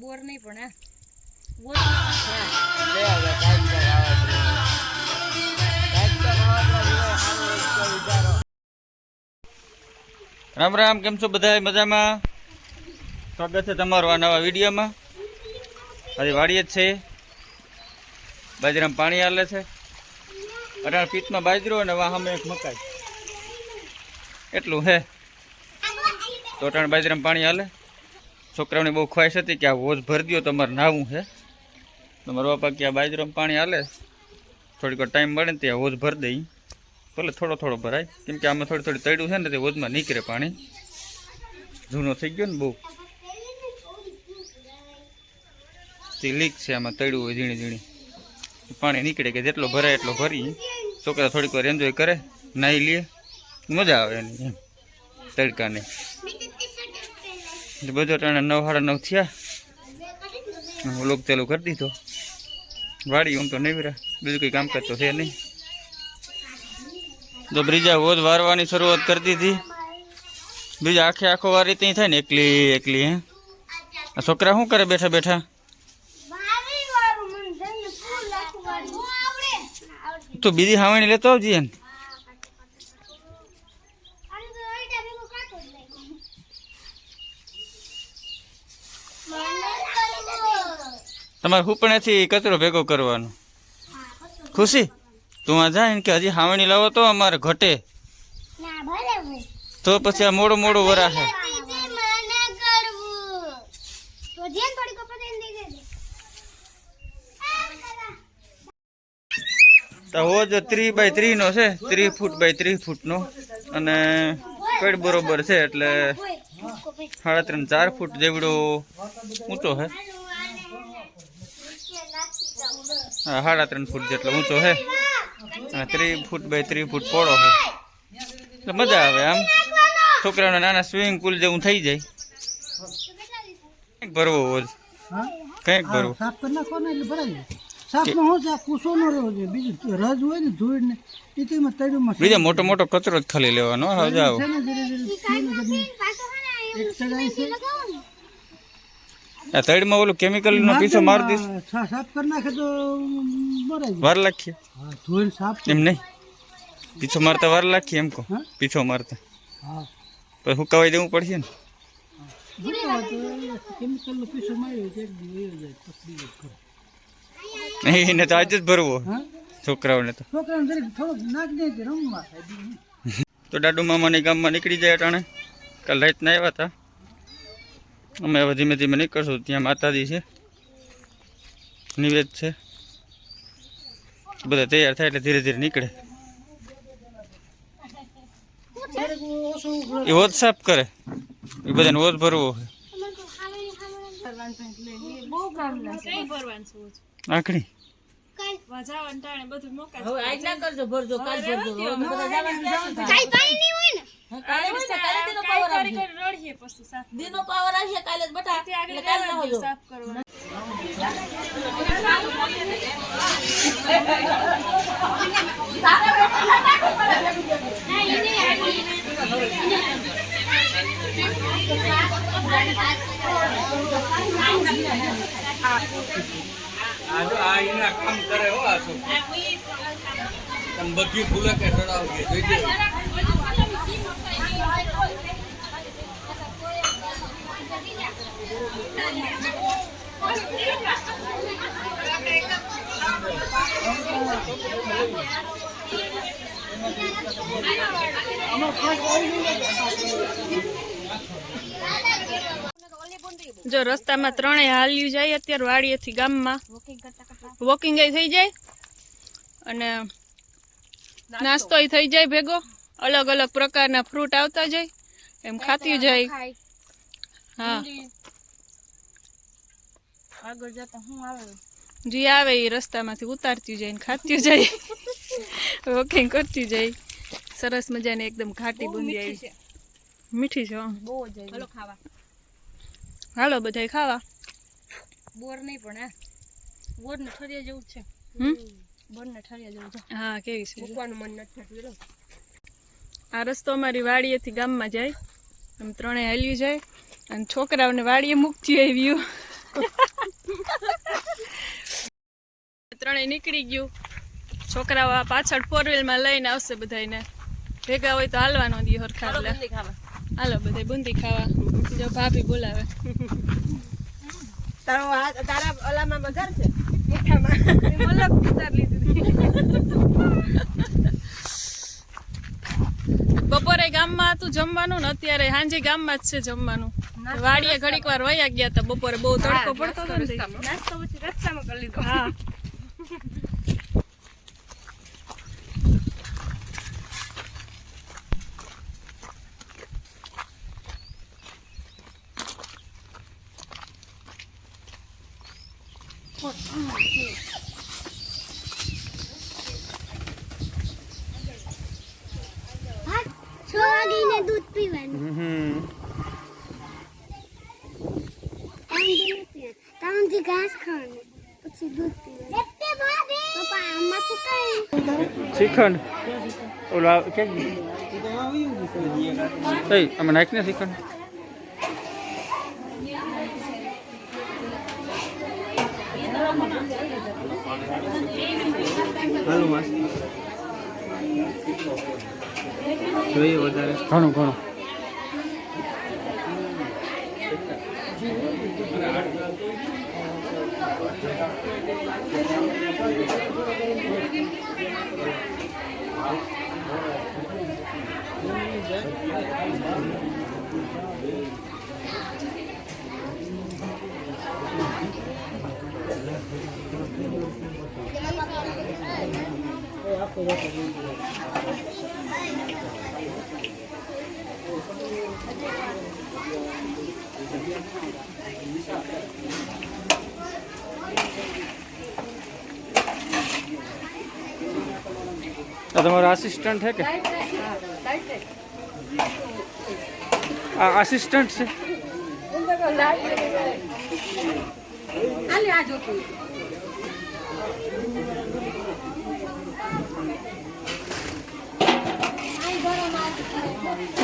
બોર નહીં પણ. રામ રામ, કેમ છો બધા મજામાં? સ્વાગત છે તમારું આ નવા વિડીયોમાં. આજે વાડીએ જ છે. બાજરામાં પાણી હાલે છે. અઢાર ફીટમાં બાજરો અને વાહ સામે એક મકાઈ. એટલું હે? તો ત્રણ બાજરામાં પાણી હાલે? છોકરાઓની બહુ ખ્વાહિશ હતી કે આ હોજ ભરી દો તમારે નાવું છે તમારા મારા બાપા કે આ બાજરામાં પાણી હાલે? થોડીક ટાઈમ મળે ને ત્યાં હોજ ભરી દઈ. ભલે થોડો થોડો ભરાય. કેમ કે આમાં થોડી થોડી તળ્યું છે ને, તે હોજમાં નીકળે પાણી. જૂનો થઈ ગયો ને બહુ. તે લીક છે આમાં તળ્યું હોય ઝીણી ઝીણી. પાણી નીકળે કે જેટલો ભરાય એટલો ભરી. છોકરા થોડીક વાર એન્જોય કરે, નાહી લે. મજા આવે એની એમ તડકાને. એટલે બધો ટાણે નવ સાડા નવ થયા. હું લોક ચાલુ કરી દીધો. વાડી હું તો નહીં રહ્યા બીજું કંઈ કામકાજ તો છે નહીં. તો બ્રિજા હોજ વારવાની શરૂઆત કરી દીધી. બીજા આખે આખો વારી ત્યાં થાય ને એકલી એકલી હે. આ છોકરા શું કરે બેઠા બેઠા? તું બીજી હાવણી લેતો આવજી ને તમારે હુપણેથી કચરો ભેગો કરવાનો? ખુશી? તું આ જાય કે હજી હાવણી લાવો તો અમારે ઘટે. તો પછી આ મોડું મોડું વરાશે તો હોજ ત્રી બાય ત્રી નો છે ત્રી ફૂટ બાય ત્રી ફૂટ નો અને કડ બરોબર છે એટલે સાડા ત્રણ ચાર ફૂટ જેવડો ઊંચો છે હા સાડા ત્રણ ફૂટ જેટલો ઊંચો છે. અને ત્રી ફૂટ બાય ત્રી ફૂટ પોળો છે. એટલે મજા આવે આમ. છોકરાઓને નાના સ્વિમિંગ પુલ જેવું થઈ જાય. કંઈક ભરવો હોજ કંઈક ભરવો. સાફ કરી નાખો ને એટલે ભરાઈ જાય. સાફમાં શું આ કૂસો ન રહેવો જોઈએ બીજું રજ હોય ને ધૂળ ને એ તો એમાં તળ્યુંમાં બીજા મોટો મોટો કચરો જ ખાલી લેવાનો. ધીરે એક સગાઈ છે. આ તળમાં ઓલું કેમિકલ નો પીછો માર દઈશ. સાફ કરી નાખે તો ભરાઈ વાર લાખીએ હા ધોઈને સાફ એમ નહીં. પીછો મારતા વાર લાખીએ એમ હા? પીછો મારતા. હા. પછી હુકાવાઈ દેવું પડશે ને? માર્યો એક દી પકડી ખરો. એને તો આજે જ ભરવો. છોકરાઓને તો. કે નહીં. તો દાદુ મામાની ગામમાં નીકળી જાય અટાણે. કાલ રાત ના આવ્યા હતા. અમે હવે ધીમે ધીમે નીકળશું ત્યાં માતાજી છે નિવેદ છે બધા તૈયાર થાય એટલે ધીરે ધીરે નીકળે એ ઓજ સાફ કરે એ બધાને ઓજ ભરવો હોય બહુ કામના છે કઈ ભરવાનું છે ઓછું? આખડી વજાવણ ટાણે બધું મોકા હવે આજ ના કરજો ભરજો કાલ ભરજો. બધા જવાનું જવાનું કાલે હોય ને, કાલે દીનો પાવર કરી રડીએ પછી સાફ દીનો પાવર આવશે કાલે જ બટા. એટલે કાલે ના હોજો સાફ કરવાનું આ એના કામ કરે હો આ તમે બધી ભૂલે કે ચડાવજે જોઈજે જો રસ્તામાં ત્રણેય હાલ્યું જાય અત્યારે વાડીએથી ગામમાં. વોકિંગ થઈ જાય અને નાસ્તો થઈ જાય ભેગો. અલગ અલગ પ્રકારના ફ્રૂટ આવતા જાય એમ ખાતી જાય. હા. આગળ જતા હું આવે? જે આવે એ રસ્તામાંથી ઉતારતી જાય ને ખાતી જાય. વોકિંગ કરતી જાય. સરસ મજાની એકદમ ઘાટી બુંદી આવી. મીઠી છે બહુ જ ખાવા. હાલો બધાય ખાવા. બોર નહીં પણ હા. બોર ને ઠરિયા જેવું છે. બોર ને ઠરિયા જેવું છે. હા કેવી છે? મૂકવાનું મન નથી થતું આ રસ્તો અમારી વાડીએથી ગામમાં જાય. એમ ત્રણે હાલ્યું જાય. અને છોકરાઓને વાડીએ મૂકતી આવ્યું ત્રણે નીકળી ગયું. છોકરાઓ આ પાછળ ફોર વ્હીલમાં લઈને આવશે બધાને ભેગા હોય તો હાલવાનો દી હરખા હાલો બધા બુંદી ખાવા. જો ભાભી બોલાવે. તારો હાથ તારા ઓલામાં બગાર છે? બપોરે ગામમાં હતું જમવાનું ને અત્યારે સાંજે ગામમાં જ છે જમવાનું. વાડીએ ઘડીક વાર વયા ગયા હતા બપોરે બહુ તડકો પડતો હતો પછી રસ્તામાં. કરી લીધો હા. છ વાગીને દૂધ પીવાનું. ત્રણથી ઘાસ ખાવાનું. પછી દૂધ પીવાનું. શ્રીખંડ ઓલા કે અમે શ્રીખંડ જોઈએ વધારે. ઘણું ઘણું. આ તમારો આસિસ્ટન્ટ છે કે? આસિસ્ટન્ટ છે? આ જોતું. Thank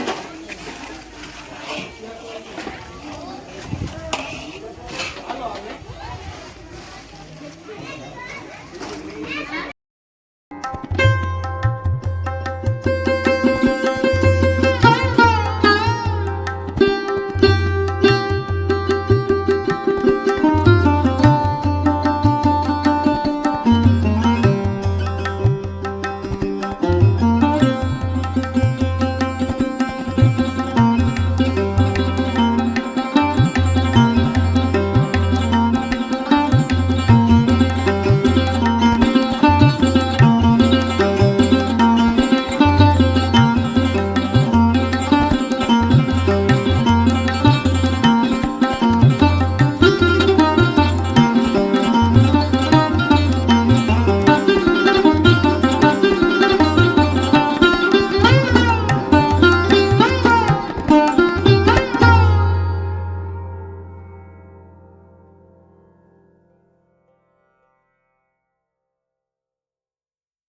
you.